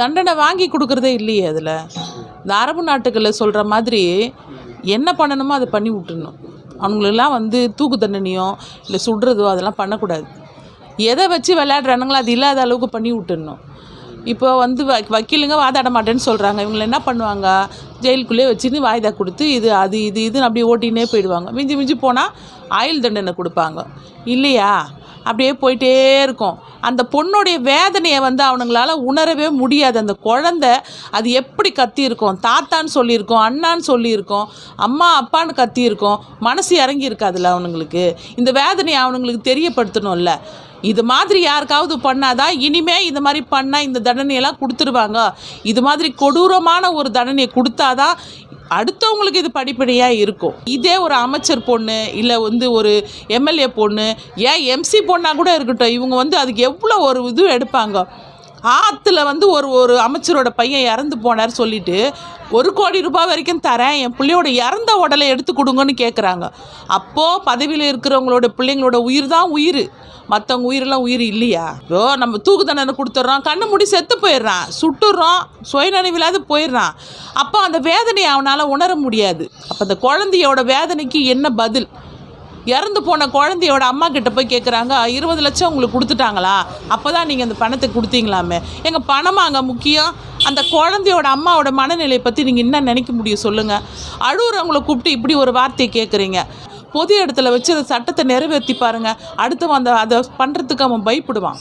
தண்டனை வாங்கி கொடுக்குறதே இல்லையே அதில். இந்த அரபு நாட்டுகளில் சொல்கிற மாதிரி என்ன பண்ணணுமோ அதை பண்ணி விட்டுணும் அவங்களெல்லாம் வந்து தூக்கு தண்டனையோ இல்லை சுடுறதோ அதெல்லாம் பண்ணக்கூடாது. எதை வச்சு விளையாடுறானுங்களோ அது இல்லாத அளவுக்கு பண்ணி விட்டுடணும் இப்போ வந்து வ வக்கீலுங்க வாதாட மாட்டேன்னு சொல்கிறாங்க இவங்களை என்ன பண்ணுவாங்க? ஜெயிலுக்குள்ளே வச்சுன்னு வாய்தா கொடுத்து இது அது இது இதுன்னு அப்படியே ஓட்டினே போயிடுவாங்க. மிஞ்சி மிஞ்சி போனால் ஆயுள் தண்டனை கொடுப்பாங்க. இல்லையா? அப்படியே போயிட்டே இருக்கும். அந்த பொண்ணுடைய வேதனையை வந்து அவனுங்களால் உணரவே முடியாது. அந்த குழந்த அது எப்படி கத்தியிருக்கோம்? தாத்தான்னு சொல்லியிருக்கோம் அண்ணான்னு சொல்லியிருக்கோம் அம்மா அப்பான்னு கத்தியிருக்கோம். மனசு இறங்கி இருக்காதுல்ல அவனுங்களுக்கு. இந்த வேதனையை அவனுங்களுக்கு தெரியப்படுத்தணும்ல. இது மாதிரி யாருக்காவது பண்ணாதான் இனிமே இந்த மாதிரி பண்ணால் இந்த தண்டனையெல்லாம் கொடுத்துருவாங்க. இது மாதிரி கொடூரமான ஒரு தண்டனையை கொடுத்தாதான் அடுத்தவங்களுக்கு இது படிப்படியாக இருக்கும். இதே ஒரு அமைச்சர் பொண்ணு இல்லை வந்து ஒரு எம்எல்ஏ பொண்ணு ஏன் எம்சி பொண்ணாக கூட இருக்கட்டும் இவங்க வந்து அதுக்கு எவ்வளோ ஒரு இது எடுப்பாங்க? ஆற்றுல வந்து ஒரு ஒரு அமைச்சரோட பையன் இறந்து போனார் சொல்லிட்டு ஒரு கோடி ரூபாய் வரைக்கும் தரேன் என் பிள்ளையோட இறந்த உடலை எடுத்து கொடுங்கன்னு கேட்குறாங்க அப்போது பதவியில் இருக்கிறவங்களோட பிள்ளைங்களோட உயிர் தான் உயிர். மற்றவங்க உயிரெல்லாம் உயிர் இல்லையா? இப்போ நம்ம தூக்கு தண்டனை கொடுத்துட்றோம் கண்ணு முடி செத்து போயிடுறான் சுட்டுறோம் சுயநினைவில்லாத போயிடுறான். அப்போ அந்த வேதனையை அவனால் உணர முடியாது. அப்போ அந்த குழந்தையோட வேதனைக்கு என்ன பதில்? இறந்து போன குழந்தையோட அம்மா கிட்ட போய் கேட்குறாங்க இருபது லட்சம் உங்களுக்கு கொடுத்துட்டாங்களா? அப்போ தான் நீங்கள் அந்த பணத்தை கொடுத்தீங்களாமே. எங்கள் பணமாங்க முக்கியம்? அந்த குழந்தையோட அம்மாவோட மனநிலையை பற்றி நீங்கள் என்ன நினைக்க முடியும் சொல்லுங்கள் அழுகுறவங்களை கூப்பிட்டு இப்படி ஒரு வார்த்தையை கேட்குறீங்க பொது இடத்துல வச்சு அந்த சட்டத்தை நிறைவேற்றி பாருங்கள் அடுத்து அந்த அதை பண்ணுறதுக்கு அவன் பயப்படுவான்.